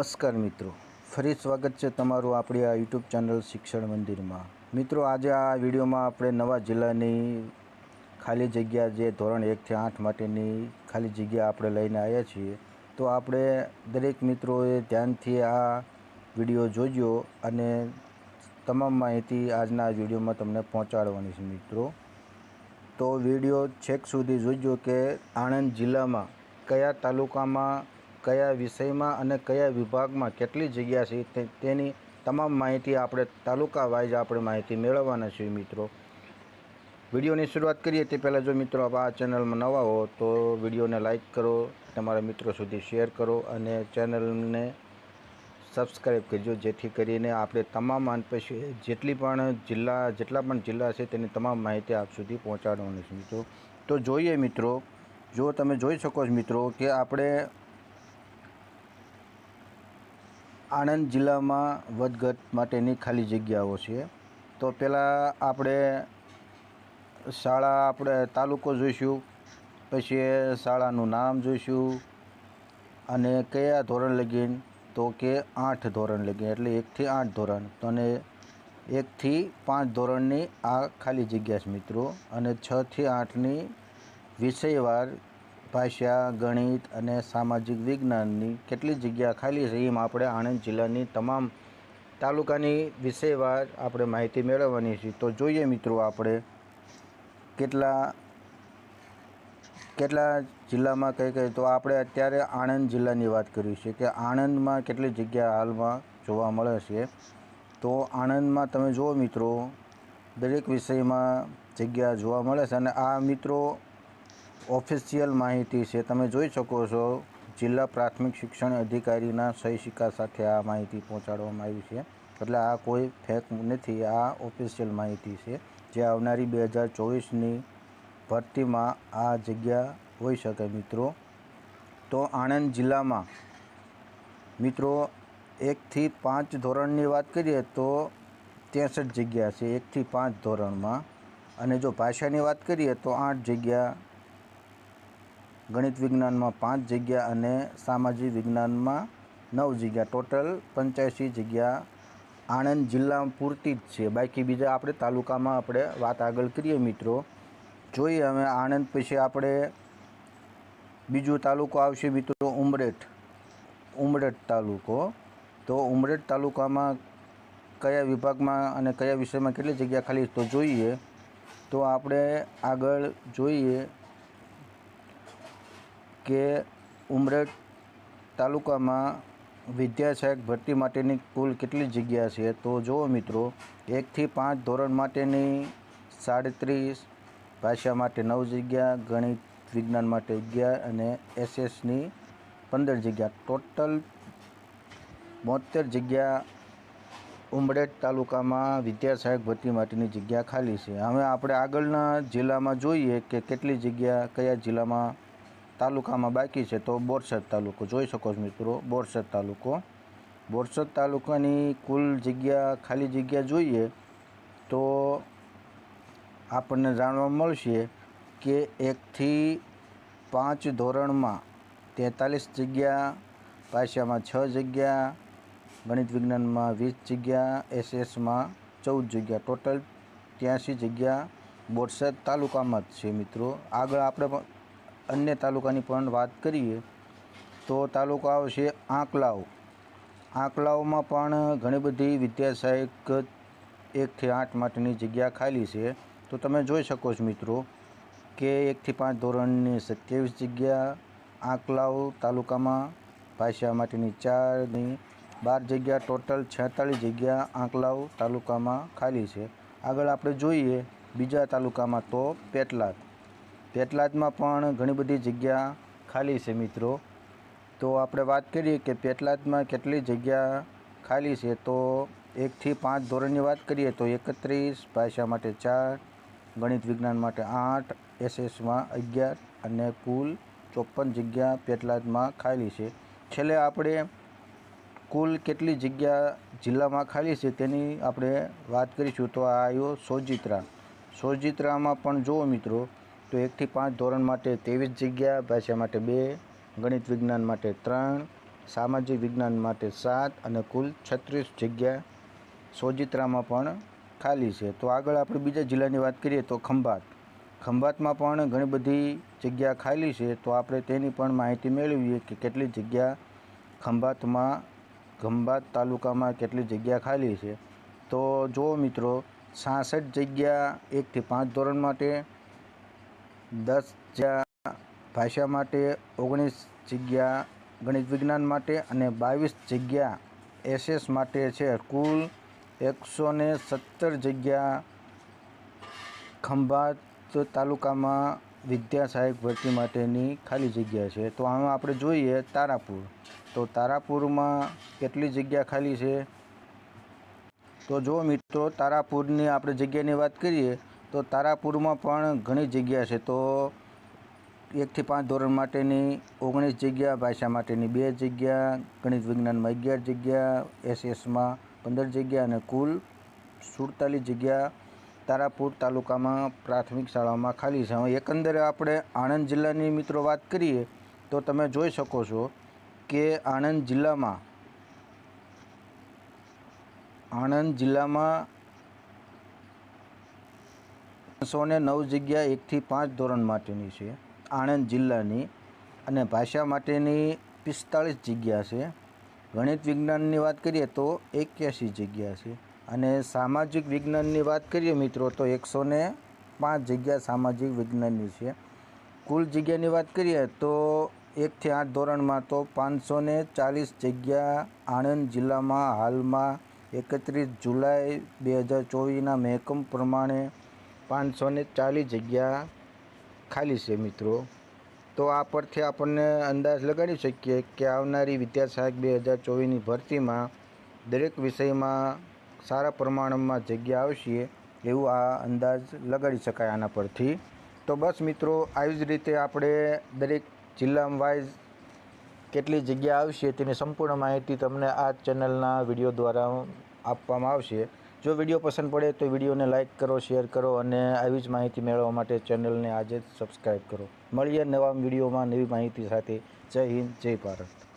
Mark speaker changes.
Speaker 1: નમસ્કાર મિત્રો. ફરી સ્વાગત છે તમારું આપણી આ યુટ્યુબ ચેનલ શિક્ષણ મંદિરમાં. મિત્રો, આજે આ વિડીયોમાં આપણે નવા જિલ્લાની ખાલી જગ્યા જે ધોરણ એકથી આઠ માટેની ખાલી જગ્યા આપણે લઈને આવ્યા છીએ, તો આપણે દરેક મિત્રોએ ધ્યાનથી આ વીડિયો જોજો અને તમામ માહિતી આજના વિડીયોમાં તમને પહોંચાડવાની છે મિત્રો. તો વીડિયો છેક સુધી જોજો કે આણંદ જિલ્લામાં કયા તાલુકામાં કયા વિષયમાં અને કયા વિભાગમાં કેટલી જગ્યા છે તેની તમામ માહિતી આપણે તાલુકા વાઇઝ આપણે માહિતી મેળવવાના છીએ મિત્રો. વિડીયોની શરૂઆત કરીએ તે પહેલાં જો મિત્રો આ ચેનલમાં નવા હો તો વિડીયોને લાઇક કરો, તમારા મિત્રો સુધી શેર કરો અને ચેનલને સબસ્ક્રાઈબ કરજો, જેથી કરીને આપણે તમામ પછી જેટલી પણ જિલ્લા, જેટલા પણ જિલ્લા છે તેની તમામ માહિતી આપ સુધી પહોંચાડવાની છે મિત્રો. તો જોઈએ મિત્રો, જો તમે જોઈ શકો છો મિત્રો કે આપણે આણંદ જિલ્લામાં વધઘટ માટેની ખાલી જગ્યાઓ છે. તો પહેલાં આપણે શાળા આપણે તાલુકો જોઈશું, પછી શાળાનું નામ જોઈશું, અને કયા ધોરણ લગીન? તો કે આઠ ધોરણ લગીન, એટલે એકથી આઠ ધોરણ. અને એકથી પાંચ ધોરણની આ ખાલી જગ્યા છે મિત્રો. અને છથી આઠની વિષયવાર ભાષા, ગણિત અને સામાજિક વિજ્ઞાનની કેટલી જગ્યા ખાલી છે, એમ આપણે આણંદ જિલ્લાની તમામ તાલુકાની વિષયવાર આપણે માહિતી મેળવવાની છે. તો જોઈએ મિત્રો આપણે કેટલા કેટલા જિલ્લામાં કઈ કઈ. તો આપણે અત્યારે આણંદ જિલ્લાની વાત કરી છે કે આણંદમાં કેટલી જગ્યા હાલમાં જોવા મળે છે. તો આણંદમાં તમે જુઓ મિત્રો, દરેક વિષયમાં જગ્યા જોવા મળે છે અને આ મિત્રો ઓફિશિયલ માહિતી છે. તમે જોઈ શકો છો, જિલ્લા પ્રાથમિક શિક્ષણ અધિકારીના સહી સિક્કા સાથે આ માહિતી પહોંચાડવામાં આવી છે. એટલે આ કોઈ ફેક નથી, આ ઓફિશિયલ માહિતી છે. જે આવનારી બે હજાર ચોવીસની ભરતીમાં આ જગ્યા હોઈ શકે મિત્રો. તો આણંદ જિલ્લામાં મિત્રો, એકથી પાંચ ધોરણની વાત કરીએ તો ત્રેસઠ જગ્યા છે, એકથી પાંચ ધોરણમાં. અને જો ભાષાની વાત કરીએ તો આઠ જગ્યા ગણિત વિજ્ઞાનમાં પાંચ જગ્યા અને સામાજિક વિજ્ઞાનમાં નવ જગ્યા. ટોટલ પંચ્યાસી જગ્યા. આણંદ જિલ્લા પૂરતી જ છે. બાકી બીજા આપણે તાલુકામાં આપણે વાત આગળ કરીએ મિત્રો. જોઈએ હવે આણંદ પછી આપણે બીજો તાલુકો આવશે મિત્રો ઉમરેઠ. ઉમરેઠ તાલુકો. તો ઉમરેઠ તાલુકામાં કયા વિભાગમાં અને કયા વિષયમાં કેટલી જગ્યા ખાલી તો જોઈએ. તો આપણે આગળ જોઈએ કે ઉમરેઠ તાલુકામાં વિદ્યા સહાયક ભરતી માટેની કુલ કેટલી જગ્યા છે? તો જુઓ મિત્રો એકથી પાંચ ધોરણ માટેની સાડત્રીસ, ભાષા માટે નવ જગ્યા, ગણિત, વિજ્ઞાન માટે અગિયાર અને એસએસની પંદર જગ્યા. ટોટલ બોતેર જગ્યા ઉમરેઠ તાલુકામાં વિદ્યા સહાયક ભરતી માટેની જગ્યા ખાલી છે. હવે આપણે આગળના જિલ્લામાં જોઈએ કે કેટલી જગ્યા કયા જિલ્લામાં તાલુકામાં બાકી છે તો બોરસદ તાલુકો. જોઈ શકો છો મિત્રો, બોરસદ તાલુકો. બોરસદ તાલુકાની કુલ જગ્યા, ખાલી જગ્યા જોઈએ તો આપણને જાણવા મળશે કે એકથી પાંચ ધોરણમાં તેતાલીસ જગ્યા ભાષામાં છ જગ્યા, ગણિત વિજ્ઞાનમાં વીસ જગ્યા, એસએસમાં ચૌદ જગ્યા. ટોટલ ત્યાંસી જગ્યા બોરસદ તાલુકામાં જ છે મિત્રો. આગળ આપણે અન્ય તાલુકાની પણ વાત કરીએ, તો તાલુકો આવશે આંકલાવ. આંકલાવમાં પણ ઘણી બધી વિદ્યા એકથી આઠ માટેની જગ્યા ખાલી છે. તો તમે જોઈ શકો છો મિત્રો કે એકથી પાંચ ધોરણની સત્યાવીસ જગ્યા આંકલાવ તાલુકામાં, ભાષા માટેની ચારની બાર જગ્યા, ટોટલ છેતાળીસ જગ્યા આંકલાવ તાલુકામાં ખાલી છે. આગળ આપણે જોઈએ બીજા તાલુકામાં તો પેટલાદ. પેટલાદમાં પણ ઘણી બધી જગ્યા ખાલી છે મિત્રો. તો આપણે વાત કરીએ કે પેટલાદમાં કેટલી જગ્યા ખાલી છે? તો એકથી પાંચ ધોરણની વાત કરીએ તો એકત્રીસ, ભાષા માટે ચાર, ગણિત વિજ્ઞાન માટે આઠ, એસએસમાં અગિયાર અને કુલ ચોપન જગ્યા પેટલાદમાં ખાલી છે. છેલ્લે આપણે કુલ કેટલી જગ્યા જિલ્લામાં ખાલી છે તેની આપણે વાત કરીશું. તો આ આવ્યો સોજિત્રા. સોજિત્રામાં પણ જુઓ મિત્રો તો એકથી પાંચ ધોરણ માટે ત્રેવીસ જગ્યા, ભાષા માટે બે, ગણિત વિજ્ઞાન માટે ત્રણ, સામાજિક વિજ્ઞાન માટે સાત અને કુલ છત્રીસ જગ્યા સોજિત્રામાં પણ ખાલી છે. તો આગળ આપણે બીજા જિલ્લાની વાત કરીએ તો ખંભાત. ખંભાતમાં પણ ઘણી બધી જગ્યા ખાલી છે. તો આપણે તેની પણ માહિતી મેળવીએ કે કેટલી જગ્યા ખંભાતમાં, ખંભાત તાલુકામાં કેટલી જગ્યા ખાલી છે. તો જુઓ મિત્રો છાસઠ જગ્યા એકથી પાંચ ધોરણ માટે દસ જગ્યા ભાષા માટે ઓગણીસ જગ્યા, ગણિત વિજ્ઞાન માટે અને બાવીસ જગ્યા એસએસ માટે છે. કુલ એકસો ને સત્તર જગ્યા ખંભાત તાલુકામાં વિદ્યા સહાયક ભરતી માટેની ખાલી જગ્યા છે. તો આમાં આપણે જોઈએ તારાપુર. તો તારાપુરમાં કેટલી જગ્યા ખાલી છે? તો જો મિત્રો તારાપુરની આપણે જગ્યાની વાત કરીએ તો તારાપુરમાં પણ ઘણી જગ્યા છે. તો એકથી પાંચ ધોરણ માટેની ઓગણીસ જગ્યા, ભાષા માટેની બે જગ્યા, ગણિત વિજ્ઞાનમાં અગિયાર જગ્યા, એસએસમાં પંદર જગ્યા અને કુલ સુડતાલીસ જગ્યા તારાપુર તાલુકામાં પ્રાથમિક શાળામાં ખાલી છે. એકંદરે આપણે આણંદ જિલ્લાની મિત્રો વાત કરીએ તો તમે જોઈ શકો છો કે આણંદ જિલ્લામાં આણંદ જિલ્લામાં સો ને નવ જગ્યા એકથી પાંચ ધોરણ માટેની છે. આણંદ જિલ્લાની અને ભાષા માટેની પિસ્તાળીસ જગ્યા છે. ગણિત વિજ્ઞાનની વાત કરીએ તો એક્યાસી જગ્યા છે. અને સામાજિક વિજ્ઞાનની વાત કરીએ મિત્રો તો એકસો ને પાંચ જગ્યા સામાજિક વિજ્ઞાનની છે. કુલ જગ્યાની વાત કરીએ તો એકથી આઠ ધોરણમાં તો પાંચસો ને ચાલીસ જગ્યા આણંદ જિલ્લામાં હાલમાં એકત્રીસ જુલાઈ બે હજાર ચોવીસના મહેકમ પ્રમાણે પાંચસો ને ચાલીસ જગ્યા ખાલી છે મિત્રો. તો આ પરથી આપણને અંદાજ લગાડી શકીએ કે આવનારી વિદ્યાસહાયક બે હજાર ચોવીસની ભરતીમાં દરેક વિષયમાં સારા પ્રમાણમાં જગ્યા આવશે એવું આ અંદાજ લગાડી શકાય આના પરથી. તો બસ મિત્રો, આવી જ રીતે આપણે દરેક જિલ્લા વાઇઝ કેટલી જગ્યા આવશે તેની સંપૂર્ણ માહિતી તમને આ ચેનલના વીડિયો દ્વારા આપવામાં આવશે. જો વીડિયો પસંદ પડે તો વિડીયોને લાઇક કરો, શેર કરો અને આવી જ માહિતી મેળવવા માટે ચેનલને આજે જ સબસ્ક્રાઈબ કરો. મળીએ નવા વિડીયોમાં નવી માહિતી સાથે. જય હિન્દ, જય ભારત.